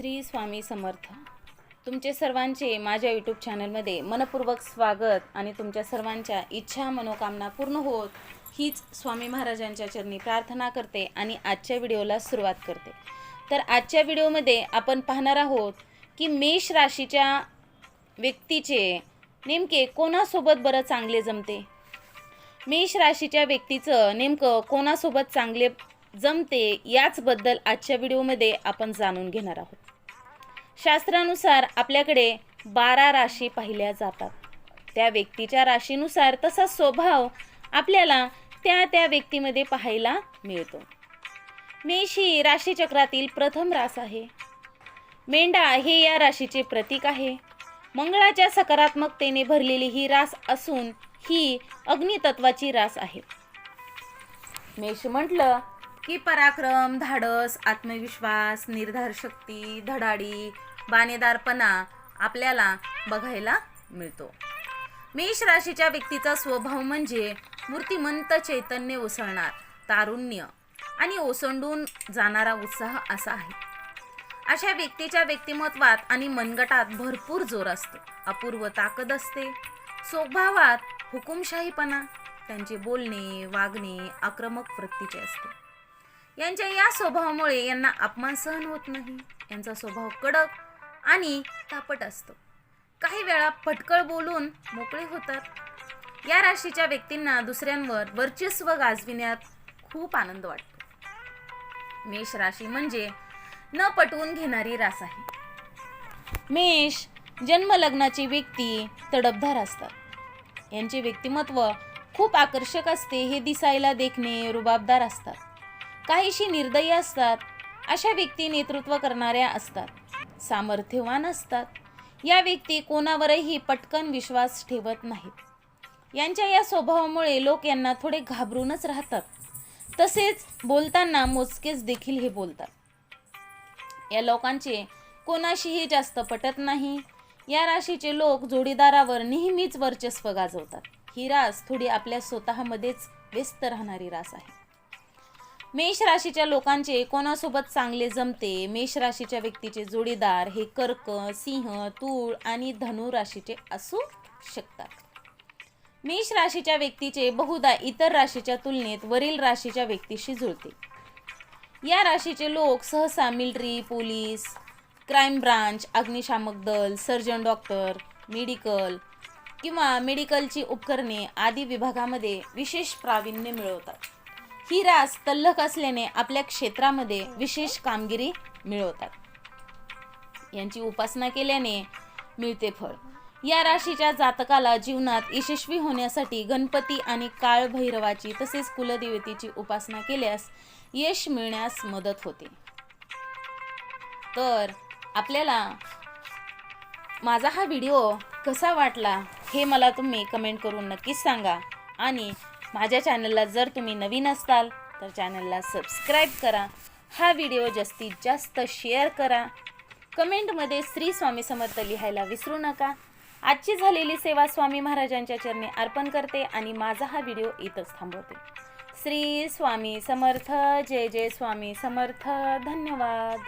श्री स्वामी समर्थ. तुमचे सर्वांचे माझ्या यूट्यूब चॅनलमध्ये मनपूर्वक स्वागत आणि तुमच्या सर्वांच्या इच्छा मनोकामना पूर्ण होत हीच स्वामी महाराजांच्या चरणी प्रार्थना करते आणि आजच्या व्हिडिओला सुरुवात करते. तर आजच्या व्हिडिओमध्ये आपण पाहणार आहोत की मेष राशीच्या व्यक्तीचे नेमके कोणासोबत बरं चांगले जमते? मेष राशीच्या व्यक्तीचं नेमकं कोणासोबत चांगले जमते याचबद्दल आजच्या व्हिडिओमध्ये आपण जाणून घेणार आहोत. शास्त्रानुसार आपल्याकडे बारा राशी पाहिल्या जातात. त्या व्यक्तीच्या राशीनुसार तसा स्वभाव आपल्याला त्या त्या व्यक्तीमध्ये पाहायला मिळतो. मेष ही राशीचक्रातील प्रथम रास आहे. मेंढा हे या राशीचे प्रतीक आहे. मंगळाच्या सकारात्मकतेने भरलेली ही रास असून ही अग्नितत्वाची रास आहे. मेष म्हटलं की पराक्रम धाडस आत्मविश्वास निर्धार शक्ती धडाडी बाणेदारपणा आपल्याला बघायला मिळतो. मेष राशीच्या व्यक्तीचा स्वभाव म्हणजे मूर्तिमंत चैतन्य उसळणार तारुण्य आणि ओसंडून जाणारा उत्साह असा आहे. अशा व्यक्तीच्या व्यक्तिमत्वात आणि मनगटात भरपूर जोर असतो. अपूर्व ताकद असते. स्वभावात हुकुमशाहीपणा त्यांचे बोलणे वागणे आक्रमक वृत्तीचे असते. यांच्या या स्वभावामुळे यांना अपमान सहन होत नाही. यांचा स्वभाव कडक आणि तापट असतो. काही वेळा पटकळ बोलून मोकळे होतात. या राशीच्या व्यक्तींना दुसऱ्यांवर वर्चस्व गाजविण्यात खूप आनंद वाटतो. मेष राशी म्हणजे न पटवून घेणारी रास आहे मेष जन्मलग्नाची व्यक्ती तडपधार असतात. यांचे व्यक्तिमत्व खूप आकर्षक असते हे दिसायला देखणे रुबाबदार असतात. काहीशी निर्दयी असतात अशा व्यक्ती नेतृत्व करणाऱ्या असतात. सामर्थ्यवान असतात. या व्यक्ती कोणावरही पटकन विश्वास ठेवत नाहीत. यांच्या या स्वभावामुळे लोक यांना थोडे घाबरूनच राहतात. तसेच बोलताना मोजकेच देखील हे बोलतात. या लोकांचे कोणाशीही जास्त पटत नाही. या राशीचे लोक जोडीदारावर नेहमीच वर्चस्व गाजवतात. ही रास थोडी आपल्या स्वतःमध्येच व्यस्त राहणारी रास आहे. मेष राशीच्या लोकांचे कोणासोबत चांगले जमते? मेष राशीच्या व्यक्तीचे जोडीदार हे कर्क सिंह तूळ आणि धनु राशीचे असू शकतात. मेष राशीच्या व्यक्तीचे बहुधा इतर राशीच्या तुलनेत वरील राशीच्या व्यक्तीशी जुळते. या राशीचे लोक सहसा मिलिटरी पोलीस क्राईम ब्रांच अग्निशामक दल सर्जन डॉक्टर मेडिकल किंवा मेडिकलची उपकरणे आदी विभागामध्ये विशेष प्रावीण्य मिळवतात. ही रास तल्लख असल्याने आपल्या क्षेत्रामध्ये विशेष कामगिरी मिळवतात. यांची उपासना केल्याने मिळते फळ. या राशीच्या जातकाला जीवनात यशस्वी होण्यासाठी गणपती आणि काळभैरवाची तसेच कुलदेवतेची उपासना केल्यास यश मिळण्यास मदत होते. तर आपल्याला माझा हा व्हिडिओ कसा वाटला हे मला तुम्ही कमेंट करून नक्कीच सांगा आणि माझ्या चॅनलला जर तुम्ही नवीन असाल तर चॅनलला सबस्क्राईब करा. हा व्हिडिओ जास्तीत जास्त शेअर करा. कमेंटमध्ये श्री स्वामी समर्थ लिहायला विसरू नका. आजची झालेली सेवा स्वामी महाराजांच्या चरणी अर्पण करते आणि माझा हा व्हिडिओ इथंच थांबवते. श्री स्वामी समर्थ जय जय स्वामी समर्थ धन्यवाद.